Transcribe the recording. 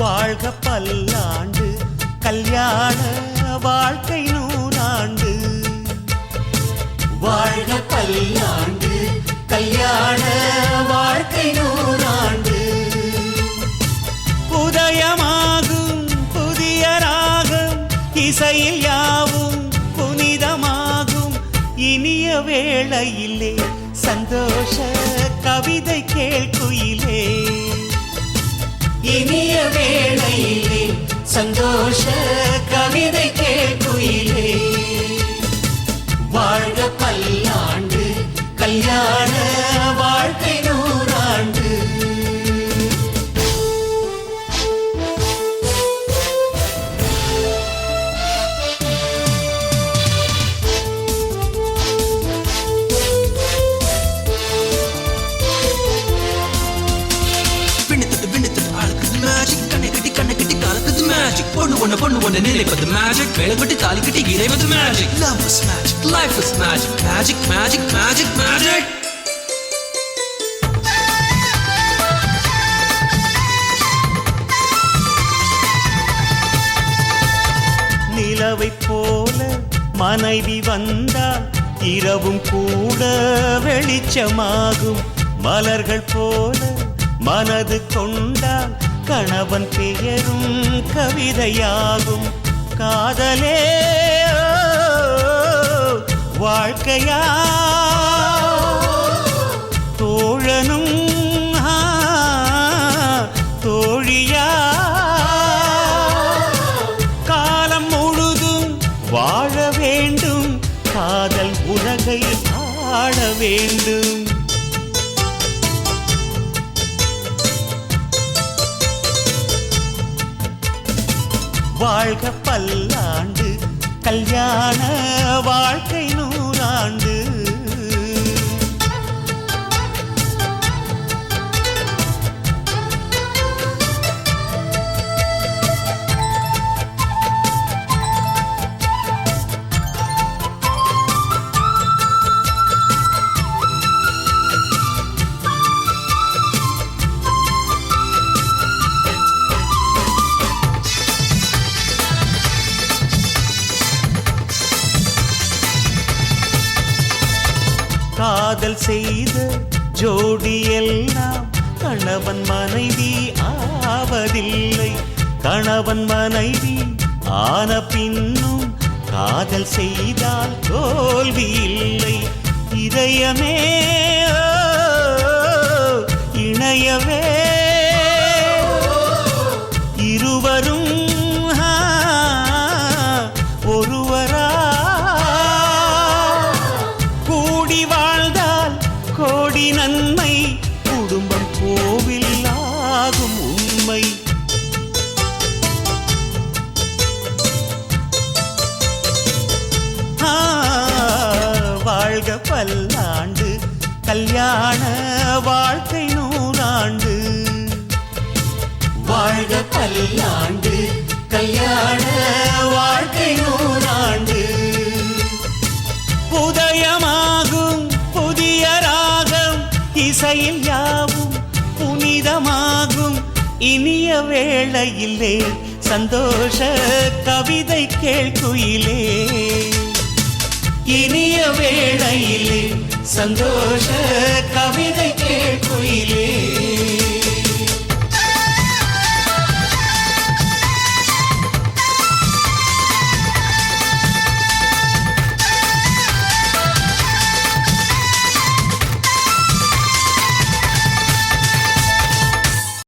வாழ்க பல்லாண்டு கல்யாண வாழ்க்கை நூறாண்டு வாழ்க பல்லாண்டு கல்யாண வாழ்க்கை நூறாண்டு உதயமாகும் புதிய ராகம் இசையில் யாவும் புனிதமாகும். இனிய வேளையிலே சந்தோஷ கவிதை கேட்க மேஜிக் பொண்ணு ஒண்ணு பொண்ணு ஒண்ணு நினைப்பது மேஜிக் வேலை கட்டி தாலி கட்டி இறைவது magic love is magic life is magic magic magic magic magic நிலவை போல மனைவி வந்தால் இரவும் கூட வெளிச்சமாகும். மலர்கள் போல மனது கொண்டால் கணவன் பெயரும் கவிதையாகும். காதலே வாழ்க்கையா? தோழனும் தோழியா? காலம் முழுதும் வாழ வேண்டும். காதல் உலகை ஆட வேண்டும். வாழ்க பல்லாண்டு கல்யாண வாழ்க்கை நூறாண்டு. காதல் செய்த ஜோடி எல்லாம் கணவன் மனைவி ஆவதில்லை. கணவன் மனைவி ஆன பின்னும் காதல் செய்தால் தோல்வி இல்லை. இதயமே இணையவே பல்லாண்டு கல்யாண வாழ்க்கை நூறாண்டு. வாழ்க பல்லாண்டு கல்யாண வாழ்க்கை நூறாண்டு. உதயமாகும் புதிய ராகம் இசையில் யாவும் புனிதமாகும். இனிய வேளையிலே சந்தோஷ கவிதை கேள்குயிலே இனிய வேளையில் சந்தோஷ கவிதை கேட்குயிலே.